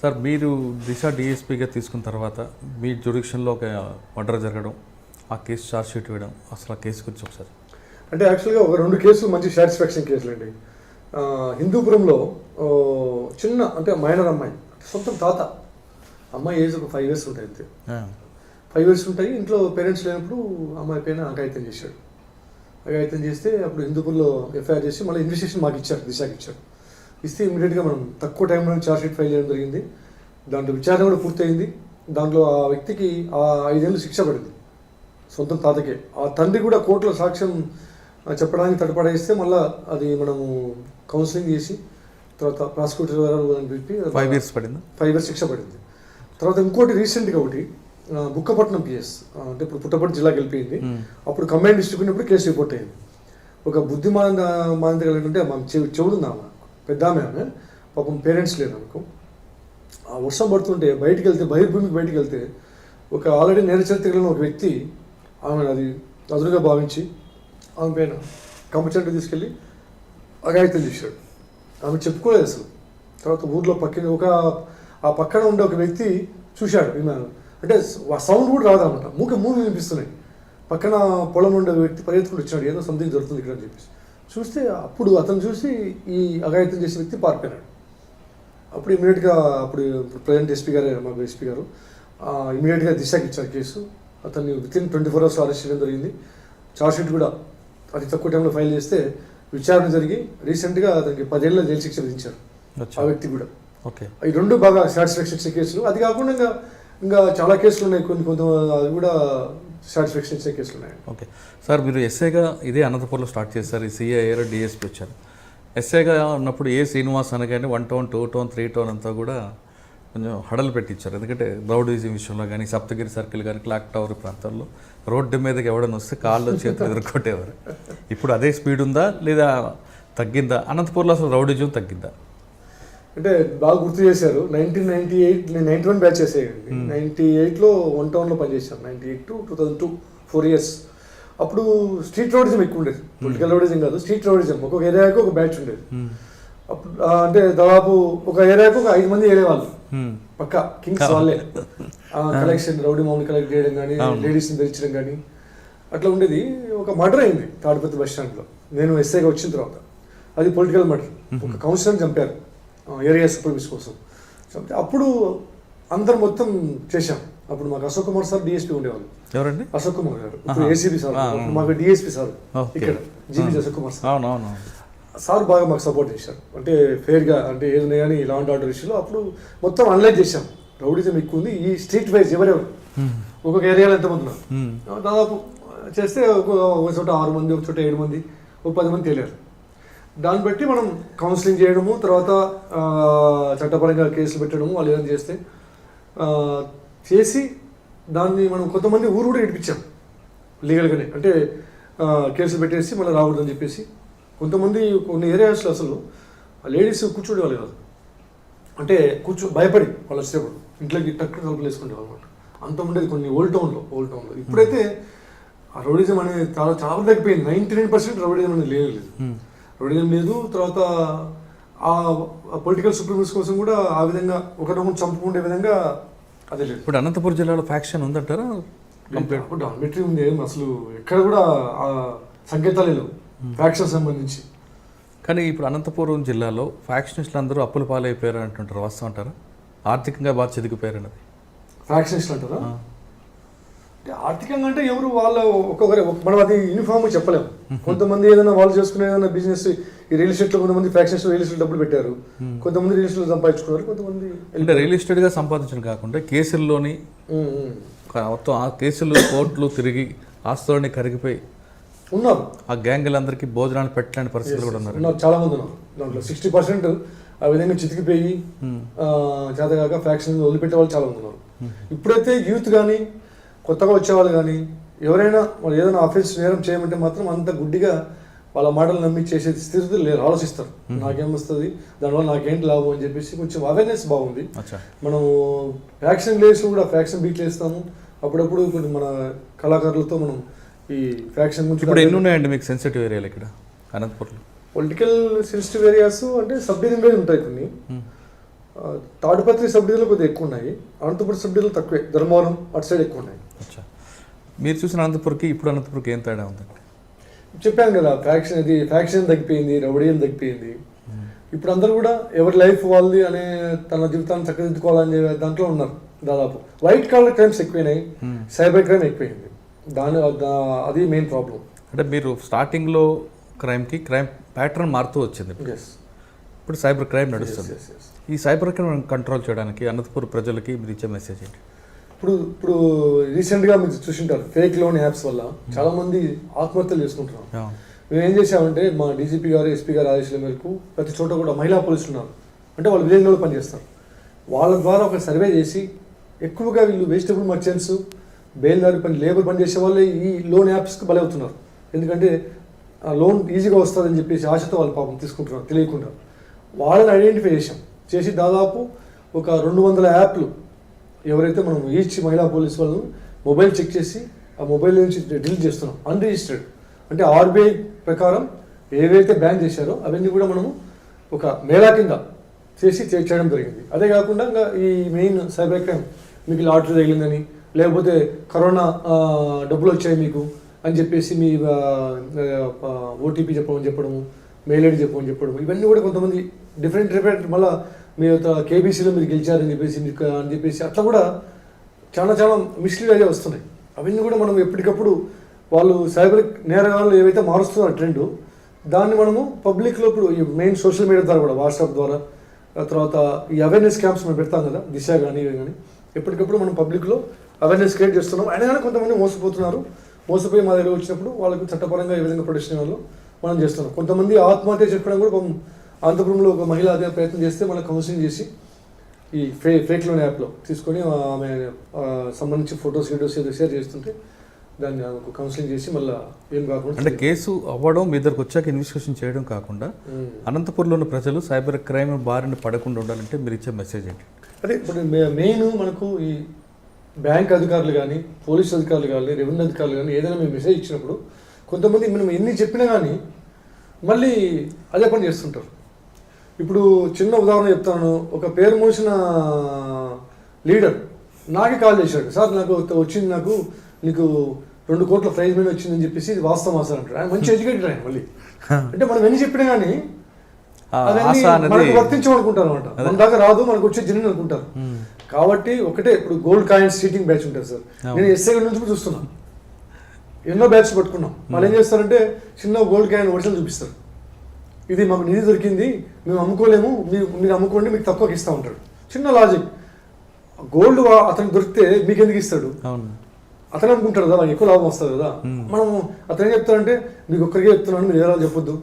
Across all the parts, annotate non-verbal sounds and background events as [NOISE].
Sir మీరు దిశ డిఎస్పీగా తీసుకున్న తర్వాత మీ జ్యుడిక్షన్లో ఒక మర్డర్ జరగడం ఆ కేసు ఛార్జ్ షీట్ వేయడం అసలు ఆ కేసు గురించి ఒకసారి. అంటే యాక్చువల్గా ఒక రెండు కేసులు మంచి సాటిస్ఫాక్షన్ కేసులు అండి హిందూపురంలో చిన్న అంటే మైనర్ అమ్మాయి సొంతం తాత. అమ్మాయి ఏజ్ ఒక ఫైవ్ ఇయర్స్ ఉంటాయి అంతే. ఫైవ్ ఇయర్స్ ఉంటాయి ఇంట్లో పేరెంట్స్ లేనప్పుడు అమ్మాయి పైన అఘాయిత్యం చేశాడు. అఘాయిత్యం చేస్తే అప్పుడు హిందూపూర్లో ఎఫ్ఐఆర్ చేసి మళ్ళీ ఇన్వెస్టిగేషన్ మాకు ఇచ్చారు దిశకి ఇచ్చారు. ఇస్తే ఇమీడియట్గా మనం తక్కువ టైంలో ఛార్జ్ షీట్ ఫైల్ చేయడం జరిగింది. దాంట్లో విచారణ కూడా పూర్తయింది. దాంట్లో ఆ వ్యక్తికి ఆ ఐదేళ్ళు శిక్ష పడింది. సొంతం తాతకే. ఆ తండ్రి కూడా కోర్టులో సాక్ష్యం చెప్పడానికి తటపడేస్తే మళ్ళీ అది మనము కౌన్సిలింగ్ చేసి తర్వాత ప్రాసిక్యూటర్ గారు అని చెప్పి ఫైవ్ ఇయర్స్ పడిందా? ఫైవ్ ఇయర్స్ శిక్ష పడింది. తర్వాత ఇంకోటి రీసెంట్గా ఒకటి బుక్కపట్నం పిఎస్ అంటే ఇప్పుడు పుట్టపర్తి జిల్లాకి వెళ్ళిపోయింది. Hmm. అప్పుడు కంబైన్ డిస్ట్రిక్ట్ ఉన్నప్పుడు కేసు రిపోర్ట్ అయింది. ఒక బుద్ధిమాన మాంద్రి కలిగింటే మా చెవి చెవుడుంది ఆమె పెద్ద ఆమె పాపం పేరెంట్స్ లేరు అనుకో ఆ వర్షం పడుతుంటే బయటికి వెళ్తే బహిర్భూమికి బయటికి వెళ్తే ఒక ఆల్రెడీ నేరచరిత్రలో ఒక వ్యక్తి ఆమె అది అదురుగా భావించి ఆమె పైన కంపచెంటు తీసుకెళ్ళి అఘాయితం చేశాడు. ఆమె చెప్పుకోలేదు అసలు. తర్వాత ఊర్లో పక్కన ఒక ఆ పక్కన ఉండే ఒక వ్యక్తి చూశాడు విన్నాను అంటే సౌండ్ కూడా రాదనమాట. మూక మూడు వినిపిస్తున్నాయి. పక్కన పొలం ఉండే వ్యక్తి పరిగెత్తుకుంటూ వచ్చాడు ఏదో సంథింగ్ జరుగుతుంది ఇక్కడ అని చెప్పేసి. చూస్తే అప్పుడు అతను చూసి ఈ అఘాయిత్యం చేసిన వ్యక్తి పారిపోయినాడు. అప్పుడు ఇమీడియట్గా అప్పుడు ప్రజెంట్ ఎస్పీ గారు మాకు ఎస్పీ గారు ఇమీడియట్గా దిశకి ఇచ్చారు కేసు. అతన్ని within twenty four hours arrest చేయడం జరిగింది. షీట్ కూడా అతి తక్కువ టైంలో ఫైల్ చేస్తే విచారణ జరిగి రీసెంట్గా అతనికి పదేళ్ళ జైలు శిక్ష విధించారు. ఆ వ్యక్తి కూడా. ఓకే. ఈ రెండు బాగా సాటిస్ఫాక్షన్ కేసులు. అది కాకుండా ఇంకా ఇంకా చాలా కేసులు ఉన్నాయి. కొన్ని కొంత అది కూడా సాటిస్ఫాక్షన్ ఇచ్చే కేసులు ఉన్నాయి. ఓకే. సార్ మీరు ఎస్ఐగా ఇదే అనంతపురంలో స్టార్ట్ చేశారు. ఈ సిఐ అయ్యారు డిఎస్పీ వచ్చారు. ఎస్ఐగా ఉన్నప్పుడు ఏ శ్రీనివాస్ అనగానే one town two town three town అంతా కూడా కొంచెం హడలు పెట్టించారు. ఎందుకంటే రౌడీజం విషయంలో కానీ సప్తగిరి సర్కిల్ కానీ క్లాక్ టవర్ ప్రాంతాల్లో రోడ్డు మీదకి ఎవడని వస్తే కాళ్ళు చేతులు ఎదుర్కొట్టేవారు. ఇప్పుడు అదే స్పీడ్ ఉందా లేదా తగ్గిందా? అనంతపూర్లో అసలు రౌడీజం తగ్గిందా? అంటే బాగా గుర్తు చేశారు. నైన్టీన్ నైన్టీ ఎయిట్ నేను నైన్టీ వన్ బ్యాచ్ చేసేయండి నైన్టీ ఎయిట్లో వన్ టౌన్లో పనిచేశాను ninety eight to two thousand two four years అప్పుడు స్ట్రీట్ రౌడిజం ఎక్కువ ఉండేది. పొలిటికల్ రౌడిజం కాదు స్ట్రీట్ రౌడిజం ఒక్కొక్క ఏరియాకి ఒక బ్యాచ్ ఉండేది. అప్పుడు ఆ, అంటే దాదాపు ఒక ఏరియాకి ఒక ఐదు మంది ఏరేవాళ్ళు Hmm. పక్క కింగ్స్ వాళ్ళే. [LAUGHS] కలెక్షన్ రౌడీ మామూలు కలెక్ట్ చేయడం కానీ లేడీస్ని ధరించడం కానీ అట్లా ఉండేది. ఒక మర్డర్ అయింది తాడిపత్రి బస్ స్టాండ్లో నేను ఎస్ఐగా వచ్చిన తర్వాత. అది పొలిటికల్ మర్డర్. ఒక కౌన్సిలర్ చంపారు. ఏరియా సూపర్విస్ కోసం. చంపితే అప్పుడు అందరు మొత్తం చేశాం. అప్పుడు మాకు అశోక్ కుమార్ సార్ డిఎస్పీ ఉండేవాళ్ళు. ఎవరండి? అశోక్ కుమార్ గారు. ఇప్పుడు ఏసీబీ సార్. మాకు డిఎస్పీ సార్. ఇక్కడ GB Ashok Kumar sir. Sir బాగా మాకు సపోర్ట్ చేశారు. అంటే ఫెయిర్గా అంటే ఏదైనా కానీ లా అండ్ ఆర్డర్ ఇష్యూలో అప్పుడు మొత్తం అనలైజ్ చేశాం. రౌడిజం ఎక్కువ ఉంది. ఈ స్ట్రీట్ వైజ్ ఎవరెవరు? ఒక్కొక్క ఏరియాలో ఎంతమంది ఉన్నారు. దాదాపు చేస్తే ఒక ఒక చోట ఆరు మంది ఒక చోట ఏడు మంది ఒక పది మంది తెలియారు దాన్ని బట్టి మనం కౌన్సిలింగ్ చేయడము తర్వాత చట్టపరంగా కేసులు పెట్టడము వాళ్ళు ఏదైనా చేస్తే చేసి దాన్ని మనం కొంతమంది ఊరు కూడా ఇడిపించాం లీగల్గానే. అంటే కేసులు పెట్టేసి మళ్ళీ రాకూడదని చెప్పేసి. కొంతమంది కొన్ని ఏరియాస్లో అసలు లేడీస్ కూర్చోడేవాళ్ళు కాదు. అంటే కూర్చో భయపడి వాళ్ళు వచ్చేటప్పుడు ఇంట్లోకి టక్కు తలుపులు వేసుకునేవాళ్ళు అనమాట. అంత ఉండేది కొన్ని ఓల్డ్ టౌన్లో ఓల్డ్ టౌన్లో ఇప్పుడైతే ఆ రౌడిజం అనేది చాలా చాలా తగ్గిపోయింది. నైంటీ నైన్ పర్సెంట్ రౌడిజం అనేది లేదు. రౌడిజం లేదు. తర్వాత ఆ పొలిటికల్ సుప్రీమస్ కోసం కూడా ఆ విధంగా ఒకరినొకరు చంపుకుండే విధంగా అదే లేదు. ఇప్పుడు అనంతపురం జిల్లాలో ఫ్యాక్షన్ ఉందంటారా? కంప్లీట్ ఉంది. ఏం అసలు ఎక్కడ కూడా ఆ సంకేతాలే లేవు. ఫ్యాక్షన్ సంబంధించి. కానీ ఇప్పుడు అనంతపురం జిల్లాలో ఫ్యాక్షనిస్టులు అందరూ అప్పుల పాలైపోయారు అంటుంటారు. వాస్తవం అంటారా? ఆర్థికంగా బాగా చెదిగిపోయారు అన్నది ఫ్యాక్షనిస్ట్ అంటారా? అంటే ఆర్థికంగా అంటే ఎవరు వాళ్ళ ఒక్కొక్కరు మనం అది యూనిఫామ్ చెప్పలేము కొంతమంది ఏదైనా వాళ్ళు చేసుకునే ఏదైనా బిజినెస్ ఈ రియల్ ఎస్టేట్లో కొంతమంది ఫ్యాక్షన్స్ రియల్ ఎస్టేట్ డబ్బులు పెట్టారు. కొంతమంది రియల్ ఎస్టేట్ సంపాదించుకున్నారు కొంతమంది అంటే రియల్ ఎస్టేట్గా సంపాదించడం కాకుండా కేసుల్లోని మొత్తం ఆ కేసులు కోర్టులు తిరిగి ఆస్తులని కరిగిపోయి ఉన్నారు. ఆ గ్యాంగులందరికీ భోజనాలు పెట్టలేని పరిస్థితులు కూడా ఉన్నారు ఉన్నారు. చాలా మంది ఉన్నారు. దాంట్లో సిక్స్టీ పర్సెంట్ ఆ విధంగా చితికిపోయి చేతగాక ఫ్యాక్షన్ వదిలిపెట్టే వాళ్ళు చాలా మంది ఉన్నారు. ఇప్పుడైతే యూత్ కానీ కొత్తగా వచ్చేవాళ్ళు కానీ ఎవరైనా వాళ్ళు ఏదైనా ఆఫీస్ నేరం చేయమంటే మాత్రం అంత గుడ్డిగా వాళ్ళ మాటలు నమ్మి చేసే స్థితి లేరు ఆలోచిస్తారు. నాకేమొస్తుంది? దానివల్ల నాకేంటి లాభం అని చెప్పేసి కొంచెం అవేర్నెస్ బాగుంది. మనం ఫ్యాక్షన్ లేసి కూడా ఫ్యాక్షన్ బీట్లు వేస్తాము. అప్పుడప్పుడు కొన్ని మన కళాకారులతో మనం ఈ ఫ్యాక్షన్ ఇప్పుడు ఎన్ని గురించి ఉన్నాయండి మీకు సెన్సిటివ్ ఏరియాలు ఇక్కడ? అనంతపురంలో. పొలిటికల్ సెన్సిటివ్ ఏరియాస్ అంటే సబ్ డివిజన్ ఉంటాయి కొన్ని. తాడిపత్రి సబ్ డివిజన్లో కొద్దిగా ఎక్కువ ఉన్నాయి. అనంతపురం సబ్ డివిజన్లో తక్కువే. ధర్మవరం అటు సైడ్ ఎక్కువ ఉన్నాయి. అచ్చా. మీరు చూసిన అనంతపురంకి ఇప్పుడు అనంతపురంకి ఏం తేడా ఉందండి? చెప్పాను కదా ఫ్యాక్షన్ అది ఫ్యాక్షన్ తగ్గిపోయింది రౌడీయం తగ్గిపోయింది. ఇప్పుడు అందరూ కూడా ఎవరి లైఫ్ వాళ్ళది అనే తన జీవితాన్ని చక్కదిద్దుకోవాలని దాంట్లో ఉన్నారు దాదాపు. వైట్ కాలర్ క్రైమ్స్ ఎక్కువైనాయి సైబర్ క్రైమ్ ఎక్కువైంది. దాని అది మెయిన్ ప్రాబ్లం అంటే మీరు స్టార్టింగ్లో క్రైమ్కి క్రైమ్ ప్యాటర్న్ మారుతూ వచ్చింది ఇప్పుడు. సైబర్ క్రైమ్ నడుస్తుంది. ఈ సైబర్ క్రైమ్ కంట్రోల్ చేయడానికి అనంతపురం ప్రజలకి మీరు ఇచ్చే మెసేజ్ ఏంటి? ఇప్పుడు ఇప్పుడు రీసెంట్గా మీరు చూసింటారు ఫేక్ లోన్ యాప్స్ వల్ల చాలా మంది ఆత్మహత్యలు చేసుకుంటున్నారు. మేము ఏం చేసామంటే మా డీజీపీ గారు ఎస్పీ గారు ఆదేశాల మేరకు ప్రతి చోట కూడా మహిళా పోలీసులు ఉన్నారు. అంటే వాళ్ళు విలేజ్లో పనిచేస్తారు వాళ్ళ ద్వారా ఒక సర్వే చేసి ఎక్కువగా వీళ్ళు వెజిటబుల్ మర్చెంట్స్ బేల్దారి పని లేబర్ పని చేసే వాళ్ళే ఈ లోన్ యాప్స్కి బలవుతున్నారు. ఎందుకంటే ఆ లోన్ ఈజీగా వస్తుందని చెప్పేసి ఆశతో వాళ్ళు పాపం తీసుకుంటున్నారు తెలియకుండా. వాళ్ళని ఐడెంటిఫై చేసాం చేసి దాదాపు ఒక రెండు వందల యాప్లు ఎవరైతే మనం ఈచ్ మహిళా పోలీస్ వాళ్ళను మొబైల్ చెక్ చేసి ఆ మొబైల్ నుంచి డిలీట్ చేస్తున్నాం అన్రిజిస్టర్డ్ అంటే ఆర్బీఐ ప్రకారం ఏవైతే బ్యాన్ చేశారో అవన్నీ కూడా మనము ఒక మేళా కింద చేసి చేయడం జరిగింది. అదే కాకుండా ఇంకా ఈ మెయిన్ సైబర్ క్రైమ్ మీకు లాటరీ తగిలిందని లేకపోతే కరోనా డబ్బులు వచ్చాయి మీకు అని చెప్పేసి మీ ఓటీపీ చెప్పమని చెప్పడము మెయిల్ ఐడి చెప్పమని చెప్పడం ఇవన్నీ కూడా కొంతమంది డిఫరెంట్ డిఫరెంట్ మళ్ళీ మీరు కేబీసీలో మీరు గెలిచారని చెప్పేసి మీకు అని చెప్పేసి అట్లా కూడా చాలా చాలా మిస్లీడ్ అయ్యే వస్తున్నాయి. అవన్నీ కూడా మనం ఎప్పటికప్పుడు వాళ్ళు సైబర్ నేరగాళ్ళు ఏవైతే మారుస్తున్నారు ట్రెండ్ దాన్ని మనము పబ్లిక్లో ఇప్పుడు ఈ మెయిన్ సోషల్ మీడియా ద్వారా కూడా వాట్సాప్ ద్వారా తర్వాత ఈ అవేర్నెస్ క్యాంప్స్ మనం పెడతాం కదా దిశ కానీ ఇవి కానీ ఎప్పటికప్పుడు మనం పబ్లిక్లో అవేర్నెస్ క్రియేట్ చేస్తున్నాం. అయినా కానీ కొంతమంది మోసపోతున్నారు. మోసపోయి మా దగ్గర వచ్చినప్పుడు వాళ్ళకు చట్టపరంగా ఏ విధంగా ప్రొటెక్షన్ ఇవ్వాలో మనం చేస్తున్నాం. కొంతమంది ఆత్మహత్య చెప్పడం కూడా అనంతపురంలో ఒక మహిళ అదే ప్రయత్నం చేస్తే మనం కౌన్సిలింగ్ చేసి ఈ ఫే ఫేక్ లోన్ యాప్లో తీసుకొని ఆమె సంబంధించి ఫొటోస్ వీడియోస్ ఏదో షేర్ చేస్తుంటే దాన్ని ఆమెకు కౌన్సిలింగ్ చేసి మళ్ళీ ఏం కాకుండా అంటే కేసు అవ్వడం మీ దగ్గరకు వచ్చాక ఇన్వెస్టిగేషన్ చేయడం కాకుండా. అనంతపురంలో ఉన్న ప్రజలు సైబర్ క్రైమ్ బారిన పడకుండా ఉండాలంటే మీరు ఇచ్చే మెసేజ్ ఏంటి అదే ఇప్పుడు మెయిన్ మనకు ఈ బ్యాంక్ అధికారులు కానీ పోలీస్ అధికారులు కానీ రెవెన్యూ అధికారులు కానీ ఏదైనా మేము మెసేజ్ ఇచ్చినప్పుడు కొంతమంది మనం ఎన్ని చెప్పినా కానీ మళ్ళీ అదే పని చేస్తుంటారు ఇప్పుడు చిన్న ఉదాహరణ చెప్తాను. ఒక పేరు మోసిన లీడర్ నాకే కాల్ చేశాడు. సార్ నాకు వచ్చింది నాకు నీకు రెండు కోట్ల ప్రైజ్ మీద వచ్చిందని చెప్పేసి ఇది వాస్తవం సార్ అంటాడు. ఆయన మంచి ఎడ్యుకేటెడ్ ఆయన మళ్ళీ. అంటే మనం ఎన్ని చెప్పినా కానీ మనకు వర్తించమనుకుంటారు అనమాట మన దాకా రాదు మనకు వచ్చే జనం అనుకుంటారు. కాబట్టి ఒకటే ఇప్పుడు గోల్డ్ కాయిన్స్ సీటింగ్ బ్యాచ్ ఉంటుంది సార్. నేను ఎస్ఐ నుంచి కూడా చూస్తున్నా ఎన్నో బ్యాచ్ పట్టుకున్నాం. వాళ్ళు ఏం చేస్తారంటే చిన్న గోల్డ్ కాయిన్ ఒరిజినల్ చూపిస్తారు. ఇది మాకు నిధి దొరికింది మేము అమ్ముకోలేము మీరు మీరు అమ్ముకోండి మీకు తక్కువకి ఇస్తా ఉంటాడు. చిన్న లాజిక్ గోల్డ్ అతనికి దొరికితే మీకు ఎందుకు ఇస్తాడు అతను అనుకుంటాడు కదా ఎక్కువ లాభం వస్తుంది కదా. మనం అతను ఏం చెప్తాడంటే మీకు ఒక్కరికే చెప్తున్నాను మీరు ఎలా చెప్పొద్దు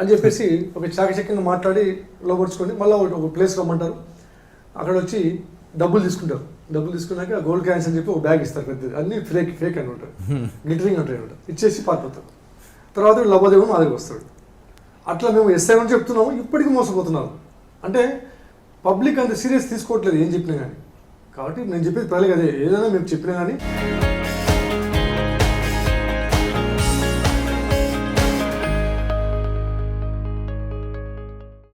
అని చెప్పేసి ఒక చాకచక్యంగా మాట్లాడి లోపరుచుకొని మళ్ళీ ఒక ప్లేస్ రమ్మంటారు. అక్కడ వచ్చి డబ్బులు తీసుకుంటారు. డబ్బులు తీసుకున్నాక గోల్డ్ క్యాన్స్ అని చెప్పి ఒక బ్యాగ్ ఇస్తారు పెద్దది. అన్ని ఫేక్ ఫేక్ అని ఉంటారు గ్లిటరింగ్ అంటారు ఇచ్చేసి పారిపోతారు. తర్వాత లవ్వదేవుడు మా దగ్గరికి వస్తాడు. అట్లా మేము ఎస్ఐ అని చెప్తున్నాము ఇప్పటికీ మోసపోతున్నారు. అంటే పబ్లిక్ అంత సీరియస్ తీసుకోవట్లేదు ఏం చెప్పినా కానీ కాబట్టి నేను చెప్పేది పర్లేదు అదే ఏదైనా మేము చెప్పినా కానీ